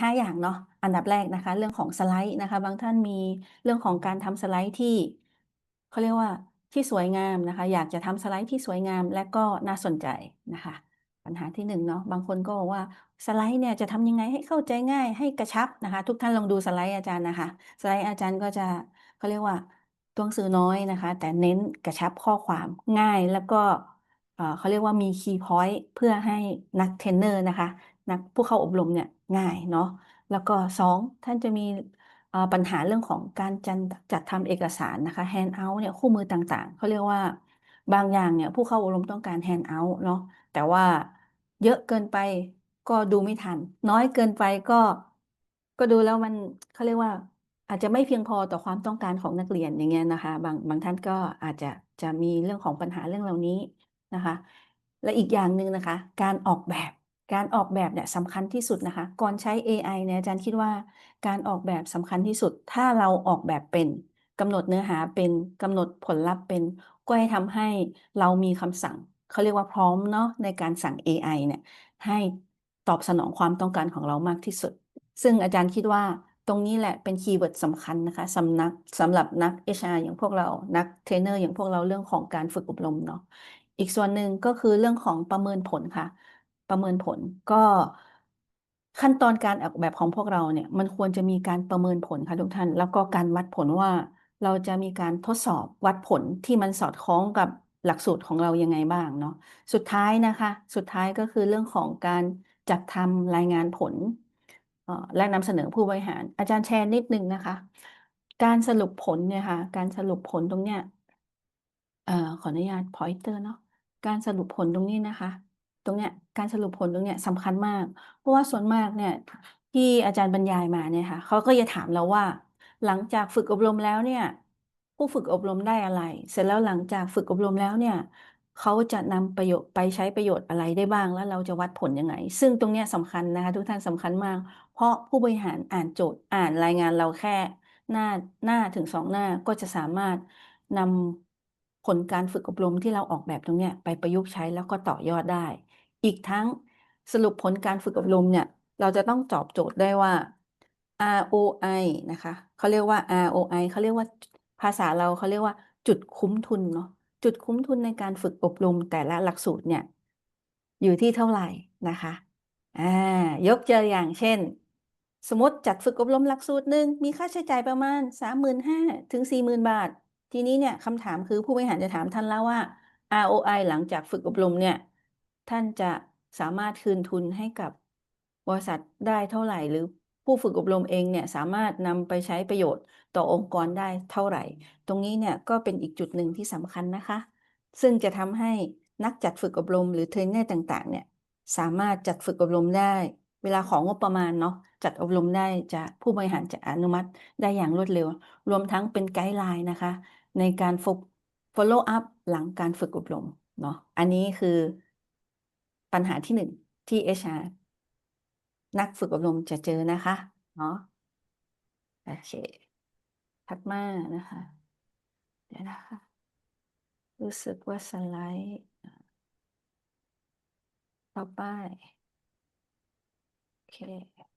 5 อย่างเนาะอันดับแรกนะคะ เรื่องของสไลด์นะคะ บางท่านมีเรื่องของการทำสไลด์ที่เขาเรียกว่าที่สวยงามนะคะ อยากจะทำสไลด์ที่สวยงามและก็น่าสนใจนะคะ ปัญหาที่1เนาะบางคนก็บอกว่าสไลด์เนี่ยจะทำยังไงให้เข้าใจง่ายให้กระชับนะคะ ทุกท่านลองดูสไลด์อาจารย์นะคะ สไลด์อาจารย์ก็จะเขาเรียกว่าตัวหนังสือน้อยนะคะ แต่เน้นกระชับข้อความง่ายแล้วก็เอ่อเขาเรียกว่ามีคีย์พอยต์เพื่อให้นักเทรนเนอร์นะคะ นักผู้เข้าอบรมเนี่ยง่ายเนาะแล้วก็ 2 ท่านจะมีปัญหาเรื่องของการจันจัดทำเอกสารนะคะแฮนด์เอาต์เนี่ยคู่มือต่างๆ เขาเรียกว่าบางอย่างเนี่ยผู้เข้าอบรมต้องการแฮนด์เอาต์เนาะแต่ว่าเยอะเกินไปก็ดูไม่ทัน น้อยเกินไปก็ก็ดูแล้วมันเขาเรียกว่าอาจจะไม่เพียงพอต่อความต้องการของนักเรียนอย่างเงี้ยนะคะ บางบางท่านก็อาจจะจะมีเรื่องของปัญหาเรื่องเหล่านี้นะคะ และอีกอย่างหนึ่งนะคะ การออกแบบ การออกแบบเนี่ยสำคัญที่สุดนะคะ ก่อนใช้เอไอเนี่ยอาจารย์คิดว่าการออกแบบสำคัญที่สุด ถ้าเราออกแบบเป็นกำหนดเนื้อหาเป็นกำหนดผลลัพธ์เป็นก็จะทำให้เรามีคำสั่งเขาเรียกว่าพร้อมเนาะในการสั่งเอไอเนี่ยให้ตอบสนองความต้องการของเรามากที่สุด ซึ่งอาจารย์คิดว่าตรงนี้แหละเป็นคีย์เวิร์ดสำคัญนะคะสำนักสำหรับนัก HR อย่างพวกเรา นักเทรนเนอร์อย่างพวกเราเรื่องของการฝึกอบรมเนาะอีกส่วนหนึ่งก็คือเรื่องของประเมินผลค่ะ ประเมินผล ก็ขั้นตอนการออกแบบของพวกเราเนี่ย มันควรจะมีการประเมินผลค่ะทุกท่าน แล้วก็การวัดผลว่าเราจะมีการทดสอบวัดผลที่มันสอดคล้องกับหลักสูตรของเรายังไงบ้างเนาะสุดท้ายนะคะ สุดท้ายก็คือเรื่องของการจัดทำรายงานผลและนำเสนอผู้บริหาร อาจารย์แชร์นิดนึงนะคะ การสรุปผลเนี่ยค่ะ การสรุปผลตรงเนี้ยอขออนุญาต pointer เนาะการสรุปผลตรงนี้นะคะ ตรงเนี้ยการสรุปผลตรงเนี้ยสำคัญมาก เพราะว่าส่วนมากเนี่ยที่อาจารย์บรรยายมาเนี่ยค่ะเขาก็จะถามเราว่า หลังจากฝึกอบรมแล้วเนี่ย ผู้ฝึกอบรมได้อะไร?เสร็จแล้วหลังจากฝึกอบรมแล้วเนี่ยเขาจะนำประโยชน์ไปใช้ประโยชน์อะไรได้บ้าง?แล้วเราจะวัดผลยังไง?ซึ่งตรงเนี้ยสำคัญนะคะทุกท่านสำคัญมาก เพราะผู้บริหารอ่านโจทย์อ่านรายงานเราแค่หน้าหน้าถึง2หน้าก็จะสามารถนำผลการฝึกอบรมที่เราออกแบบตรงเนี้ยไปประยุกต์ใช้แล้วก็ต่อยอดได้ อีกทั้งสรุปผลการฝึกอบรมเนี่ย เราจะต้องตอบโจทย์ได้ว่า ROI นะคะเขาเรียกว่า ROI เขาเรียกว่าภาษาเราเขาเรียกว่าจุดคุ้มทุนเนาะจุดคุ้มทุนในการฝึกอบรมแต่ละหลักสูตรเนี่ย อยู่ที่เท่าไหร่นะคะอ่ายกตัวอย่างเช่น สมมติจัดฝึกอบรมหลักสูตรหนึ่งมีค่าใช้จ่ายประมาณ 35,000ถึง 40,000 บาท ทีนี้เนี่ยคำถามคือผู้บริหารจะถามท่านแล้วว่า ROI หลังจากฝึกอบรมเนี่ย ท่านจะสามารถคืนทุนให้กับบริษัทได้เท่าไหร่?หรือผู้ฝึกอบรมเองเนี่ยสามารถนำไปใช้ประโยชน์ต่อองค์กรได้เท่าไหร่?ตรงนี้เนี่ยก็เป็นอีกจุดหนึ่งที่สำคัญนะคะ ซึ่งจะทำให้นักจัดฝึกอบรมหรือเทรนเนอร์ต่างๆ เนี่ยสามารถจัดฝึกอบรมได้ เวลาของบประมาณเนาะจัดอบรมได้จะผู้บริหารจะอนุมัติได้อย่างรวดเร็ว รวมทั้งเป็นไกด์ไลน์นะคะ ในการฟก follow up หลังการฝึกอบรมเนาะอันนี้คือ ปัญหาที่หนึ่งที่เอชานักฝึกอบรมจะเจอนะคะเนาะโอเคถัดมานะคะ เดี๋ยวนะคะ รู้สึกว่าสไลด์ต่อไปโอเค